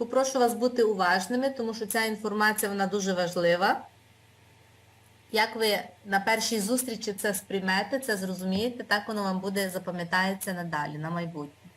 Попрошу вас бути уважними, тому що ця інформація вона дуже важлива. Як ви на першій зустрічі це сприймете, це зрозумієте, так воно вам буде запам'ятається надалі, на майбутнє.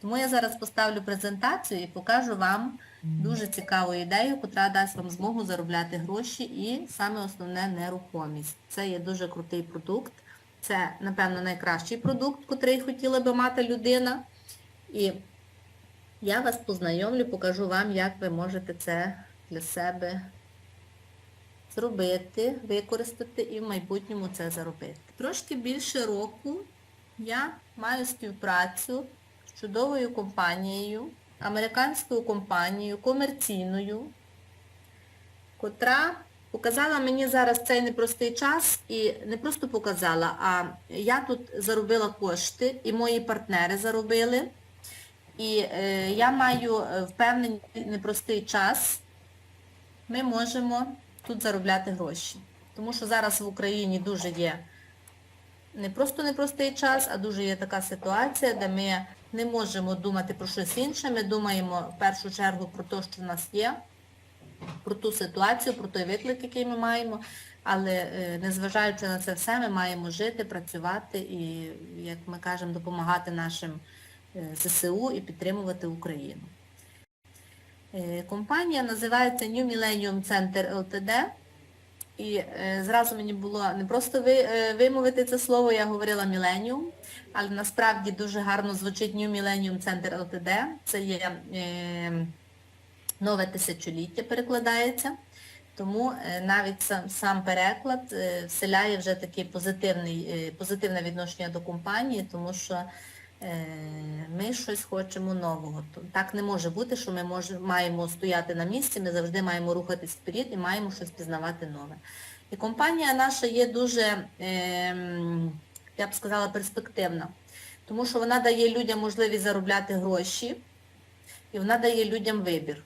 Тому я зараз поставлю презентацію і покажу вам дуже цікаву ідею, яка дасть вам змогу заробляти гроші і саме основне нерухомість. Це є дуже крутий продукт. Це, напевно, найкращий продукт, котрий хотіла би мати людина. І я вас познайомлю, покажу вам, як ви можете це для себе зробити, використати і в майбутньому це заробити. Трошки більше року я маю співпрацю з чудовою компанією, американською компанією, комерційною, котра показала мені зараз цей непростий час і не просто показала, а я тут заробила кошти, і мої партнери заробили. І е, я маю е, в непростий час, ми можемо тут заробляти гроші. Тому що зараз в Україні дуже є не просто непростий час, а дуже є така ситуація, де ми не можемо думати про щось інше, ми думаємо в першу чергу про те, що в нас є, про ту ситуацію, про той виклик, який ми маємо, але е, незважаючи на це все, ми маємо жити, працювати і, як ми кажемо, допомагати нашим ЗСУ і підтримувати Україну. Е, Компанія називається New Millennium Center Ltd. І е, зразу мені було не просто е, вимовити це слово, я говорила Millennium, але насправді дуже гарно звучить New Millennium Center Ltd. Це є е, нове тисячоліття перекладається. Тому е, навіть сам, сам переклад е, вселяє вже таке е, позитивне відношення до компанії, тому що е, ми щось хочемо нового. Так не може бути, що ми може, маємо стояти на місці, ми завжди маємо рухатись вперед і маємо щось пізнавати нове. І компанія наша є дуже, ем, я б сказала, перспективна, тому що вона дає людям можливість заробляти гроші і вона дає людям вибір.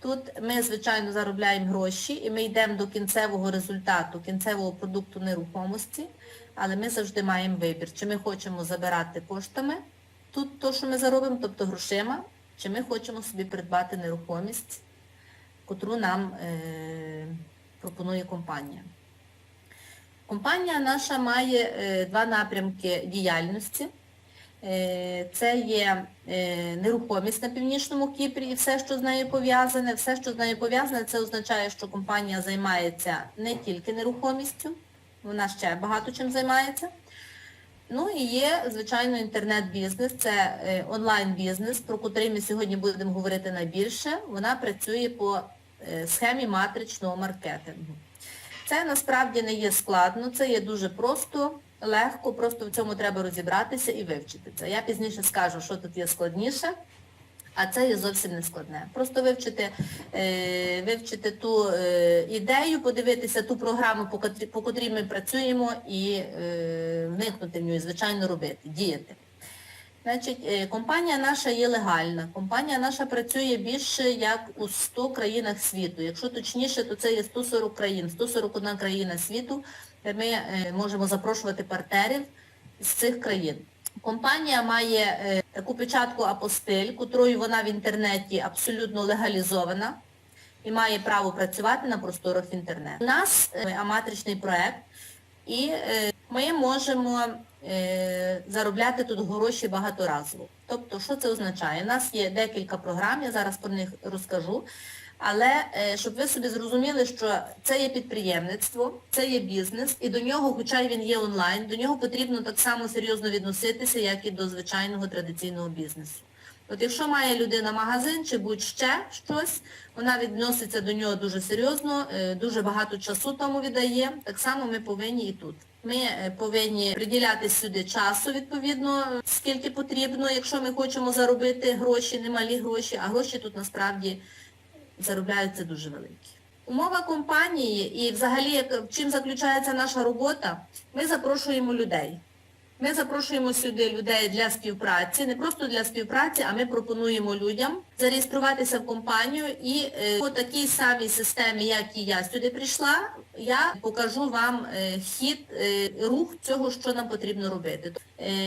Тут ми, звичайно, заробляємо гроші і ми йдемо до кінцевого результату, кінцевого продукту нерухомості, але ми завжди маємо вибір, чи ми хочемо забирати коштами тут то, що ми заробимо, тобто грошима, чи ми хочемо собі придбати нерухомість, котру нам е, пропонує компанія. Компанія наша має е, два напрямки діяльності. Е, Це є е, нерухомість на Північному Кіпрі і все, що з нею пов'язане. Все, що з нею пов'язане, це означає, що компанія займається не тільки нерухомістю, вона ще багато чим займається. Ну і є, звичайно, інтернет-бізнес, це е, онлайн-бізнес, про котрий ми сьогодні будемо говорити найбільше. Вона працює по е, схемі матричного маркетингу. Це насправді не є складно, це є дуже просто, легко, просто в цьому треба розібратися і вивчити це. Я пізніше скажу, що тут є складніше, а це є зовсім не складне. Просто вивчити, е, вивчити ту е, ідею, подивитися ту програму, по котрій, по котрій ми працюємо, і е, вникнути в нього, і, звичайно, робити, діяти. Значить, е, компанія наша є легальна. Компанія наша працює більше як у 100 країнах світу. Якщо точніше, то це є 140 країн, 141 країна світу, де ми е, можемо запрошувати партнерів з цих країн. Компанія має е, таку печатку апостиль, котрою вона в інтернеті абсолютно легалізована і має право працювати на просторах інтернету. У нас е, аматричний проект, і е, ми можемо заробляти тут гроші багаторазово. Тобто, що це означає? У нас є декілька програм, я зараз про них розкажу. Але е, щоб ви собі зрозуміли, що це є підприємництво, це є бізнес, і до нього, хоча й він є онлайн, до нього потрібно так само серйозно відноситися, як і до звичайного традиційного бізнесу. От якщо має людина магазин чи будь-ще щось, вона відноситься до нього дуже серйозно, е, дуже багато часу тому віддає. Так само ми повинні і тут. Ми е, повинні приділяти сюди часу, відповідно, скільки потрібно, якщо ми хочемо заробити гроші, немалі гроші, а гроші тут насправді заробляються дуже великі. Умова компанії і взагалі чим заключається наша робота, ми запрошуємо людей. Ми запрошуємо сюди людей для співпраці, не просто для співпраці, а ми пропонуємо людям зареєструватися в компанію і е, по такій самій системі, як і я сюди прийшла, я покажу вам е, хід, е, рух цього, що нам потрібно робити.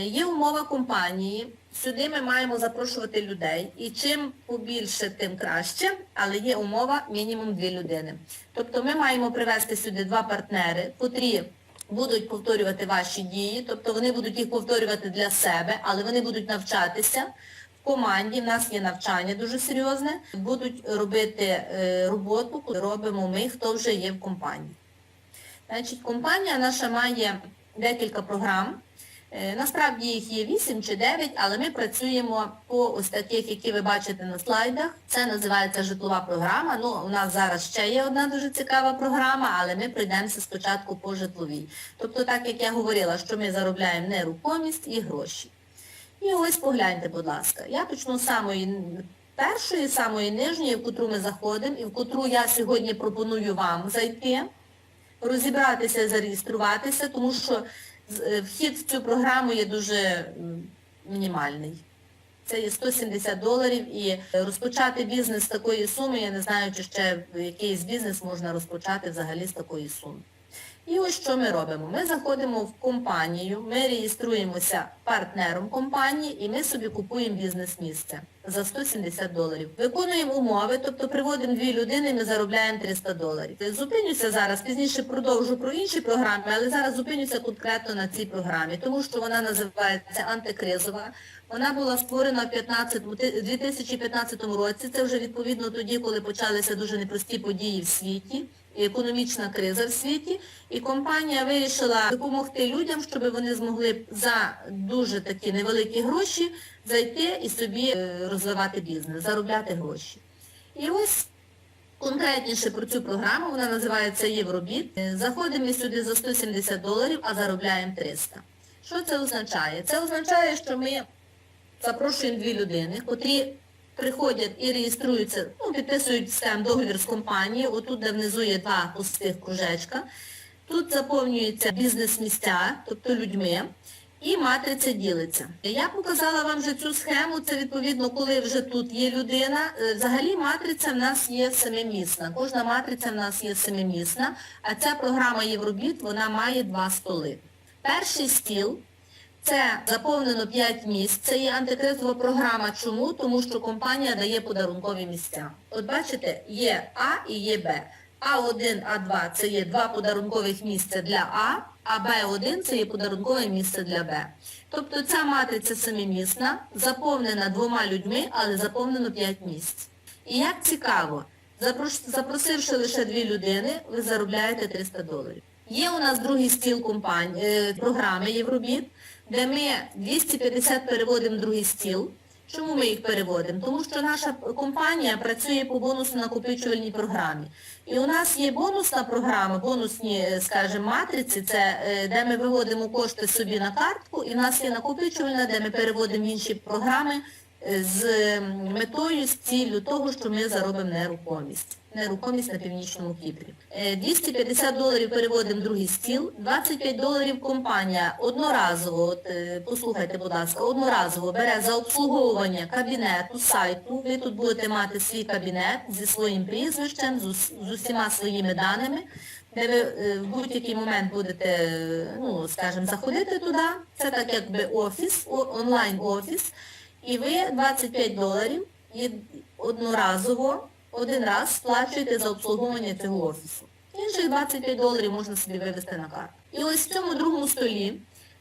Є умова компанії, Сюди ми маємо запрошувати людей. І чим побільше, тим краще, але є умова мінімум дві людини. Тобто ми маємо привести сюди два партнери, котрі будуть повторювати ваші дії, тобто вони будуть їх повторювати для себе, але вони будуть навчатися. В команді в нас є навчання дуже серйозне, будуть робити е, роботу, яку робимо ми, хто вже є в компанії. Значить, компанія наша має декілька програм. Е, Насправді їх є 8 чи 9, але ми працюємо по ось таких, які ви бачите на слайдах. Це називається житлова програма. Ну, у нас зараз ще є одна дуже цікава програма, але ми прийдемося спочатку по житловій. Тобто, так як я говорила, що ми заробляємо нерухомість і гроші. І ось погляньте, будь ласка. Я почну з самої першої, самої нижньої, в котру ми заходимо, і в котру я сьогодні пропоную вам зайти розібратися зареєструватися, тому що вхід в цю програму є дуже мінімальний. Це є 170 доларів і розпочати бізнес з такої суми, я не знаю, чи ще якийсь бізнес можна розпочати взагалі з такої суми. І ось що ми робимо. Ми заходимо в компанію, ми реєструємося партнером компанії і ми собі купуємо бізнес-місце за 170 доларів. Виконуємо умови, тобто приводимо дві людини, ми заробляємо 300 доларів. Зупинюся зараз, пізніше продовжу про інші програми, але зараз зупинюся конкретно на цій програмі, тому що вона називається антикризова. Вона була створена в 15, 2015 році. Це вже відповідно тоді, коли почалися дуже непрості події в світі, економічна криза в світі. І компанія вирішила допомогти людям, щоб вони змогли за дуже такі невеликі гроші зайти і собі е, розвивати бізнес, заробляти гроші. І ось конкретніше про цю програму, вона називається Євробіт. Е, Заходимо сюди за 170 доларів, а заробляємо 300. Що це означає? Це означає, що ми запрошуємо дві людини, котрі приходять і реєструються, ну, підписують стем договір з компанією, отут, де внизу є два пустих кружечка. Тут заповнюються бізнес-місця, тобто людьми, і матриця ділиться. Я показала вам вже цю схему, це відповідно, коли вже тут є людина. Е, Взагалі матриця в нас є семимісна. Кожна матриця в нас є семимісна, а ця програма Євробіт, вона має два столи. Перший стіл це заповнено 5 місць. Це є антикризова програма. Чому? Тому що компанія дає подарункові місця. От бачите, є А і є Б. А1, А2 це є два подарункових місця для А, а Б1 це є подарункове місце для Б. Тобто ця матриця семимісна, заповнена двома людьми, але заповнено 5 місць. І як цікаво, запросивши лише дві людини, ви заробляєте 300 доларів. Є у нас другий стіл компанії, е, програми Євробіт, де ми 250 переводимо в другий стіл. Чому ми їх переводимо? Тому що наша компанія працює по бонусно-накопичувальній програмі. І у нас є бонусна програма, бонусні, е, скажімо, матриці, це е, де ми виводимо кошти собі на картку, і в нас є накопичувальна, де ми переводимо в інші програми з метою, з ціллю того, що ми заробимо нерухомість. Нерухомість на Північному Кіпрі. Е, 250 доларів переводимо другий стіл, 25 доларів компанія одноразово, от, е, послухайте, будь ласка, одноразово бере за обслуговування кабінету, сайту. Ви тут будете мати свій кабінет зі своїм прізвищем, з, усіма своїми даними, де ви е, в будь-який момент будете, е, ну, скажімо, заходити туди. Це так якби офіс, онлайн-офіс. І ви 25 доларів одноразово, один раз сплачуєте за обслуговування цього офісу. Інших 25 доларів можна собі вивести на карту. І ось в цьому другому столі,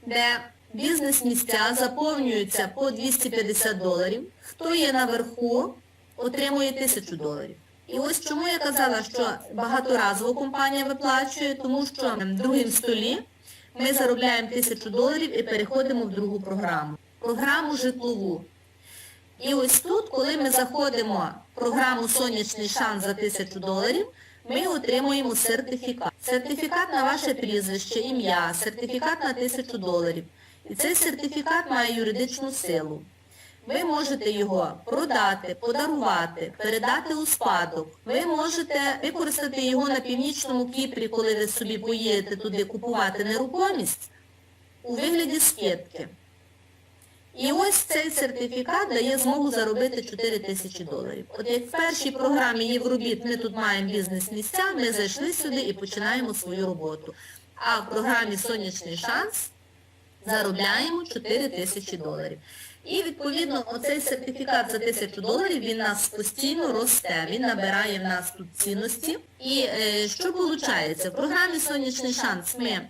де бізнес-місця заповнюються по 250 доларів, хто є наверху, отримує 1000 доларів. І ось чому я казала, що багаторазово компанія виплачує, тому що в другому столі ми заробляємо 1000 доларів і переходимо в другу програму. Програму житлову. І ось тут, коли ми заходимо в програму Сонячний шанс за 1000 доларів, ми отримуємо сертифікат. Сертифікат на ваше прізвище, ім'я, сертифікат на 1000 доларів. І цей сертифікат має юридичну силу. Ви можете його продати, подарувати, передати у спадок. Ви можете використати його на північному Кіпрі, коли ви собі поїдете туди купувати нерухомість, у вигляді скидки. І ось цей сертифікат дає змогу заробити 4 тисячі доларів. От як в першій програмі Євробіт ми тут маємо бізнес-місця, ми зайшли сюди і починаємо свою роботу. А в програмі Сонячний шанс заробляємо 4 тисячі доларів. І відповідно оцей сертифікат за тисячу доларів він нас постійно росте, він набирає в нас тут цінності. І е, що виходить? В програмі Сонячний шанс ми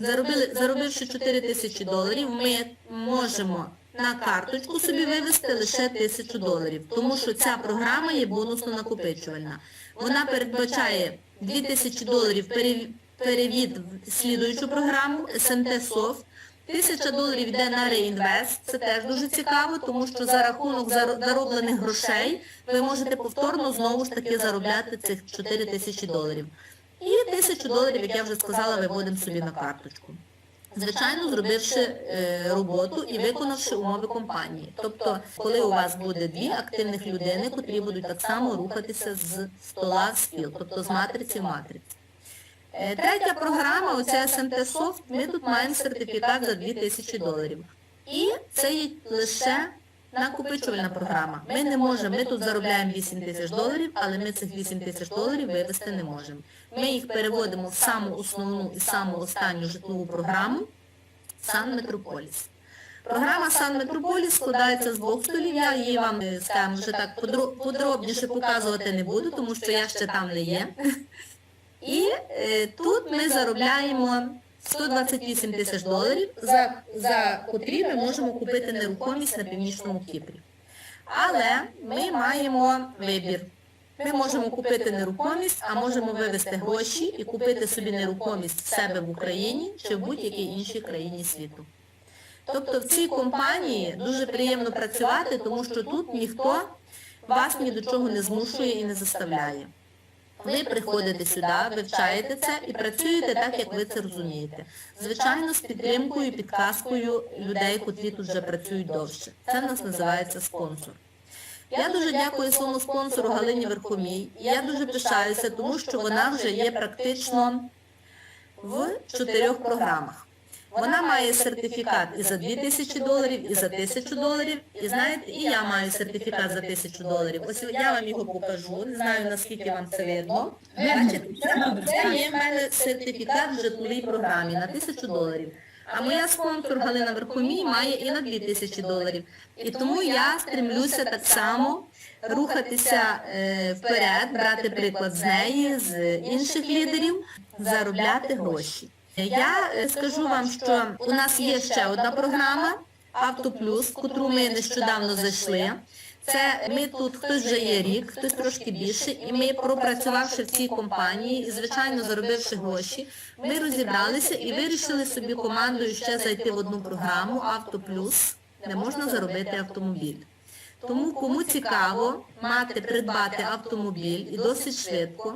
заробили, заробивши 4 тисячі доларів, ми можемо на карточку собі вивести лише тисячу доларів, тому що ця програма є бонусно накопичувальна. Вона передбачає 2 тисячі доларів перев- перевід в слідуючу програму СМТ Софт. Тисяча доларів йде на реінвест, це теж дуже цікаво, тому що за рахунок зароблених грошей ви можете повторно знову ж таки заробляти цих 4 тисячі доларів. І тисячу доларів, як я вже сказала, виводимо собі на карточку. Звичайно, зробивши е, роботу і виконавши умови компанії. Тобто, коли у вас буде дві активних людини, котрі будуть так само рухатися з стола в стіл, тобто з матриці в матриці. Е, Третя програма, оця СМТ Софт, ми тут маємо сертифікат за 2000 доларів. І це є лише накопичувальна програма. Ми не можемо, ми тут заробляємо 8 тисяч доларів, але ми цих 8 тисяч доларів вивести не можемо. Ми їх переводимо в саму основну і саму останню житлову програму Сан Метрополіс. Програма Сан Метрополіс складається з двох столів. Я її вам, е, скажімо, вже так подробніше показувати не буду, тому що я ще там не є. І е, тут ми заробляємо 128 тисяч доларів, за, за котрі ми можемо купити нерухомість на північному Кіпрі. Але ми маємо вибір. Ми можемо купити нерухомість, а можемо вивести гроші і купити собі нерухомість в себе в Україні чи в будь-якій іншій країні світу. Тобто в цій компанії дуже приємно працювати, тому що тут ніхто вас ні до чого не змушує і не заставляє. Ви приходите сюди, вивчаєте це і працюєте так, як ви це розумієте. Звичайно, з підтримкою, і підказкою людей, котрі тут вже працюють довше. Це в нас називається спонсор. Я дуже дякую своєму спонсору Галині Верхомій. І я дуже пишаюся, тому що вона вже є практично в чотирьох програмах. Вона має сертифікат і за 2 тисячі доларів, і за 1000 доларів. І знаєте, і я маю сертифікат за 1000 доларів. Ось я вам його покажу. Не знаю, наскільки вам це видно. Бачите, це, є в мене сертифікат в житловій програмі на 1000 доларів. А моя спонсор Галина Верхомій має і на 2000 доларів. І тому я стремлюся так само рухатися е, вперед, брати приклад з неї, з інших лідерів, заробляти гроші. Я е, скажу вам, що у нас є ще одна програма Автоплюс, в котру ми нещодавно зайшли. Це ми тут, хтось вже є рік, хтось трошки більше, і ми, пропрацювавши в цій компанії і, звичайно, заробивши гроші, ми розібралися і вирішили собі командою ще зайти в одну програму Автоплюс, де можна заробити автомобіль. Тому кому цікаво мати, придбати автомобіль і досить швидко,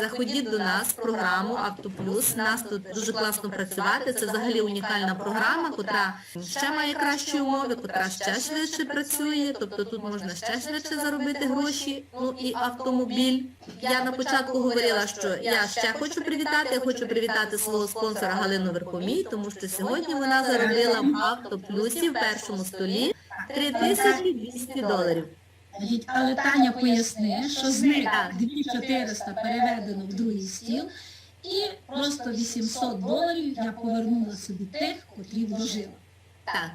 заходіть до нас в програму Автоплюс. Нас тут дуже класно працювати. Це взагалі унікальна програма, котра ще має кращі умови, котра ще швидше працює. Тобто тут можна ще швидше заробити гроші, ну і автомобіль. Я на початку говорила, що я ще хочу привітати. Я хочу привітати свого спонсора Галину Верхомій, тому що сьогодні вона заробила в Автоплюсі в першому столі 3200 доларів. Але Таня поясни, що з них 2400 переведено в другий стіл, і просто 800 доларів я повернула собі тих, котрі вложила. Так.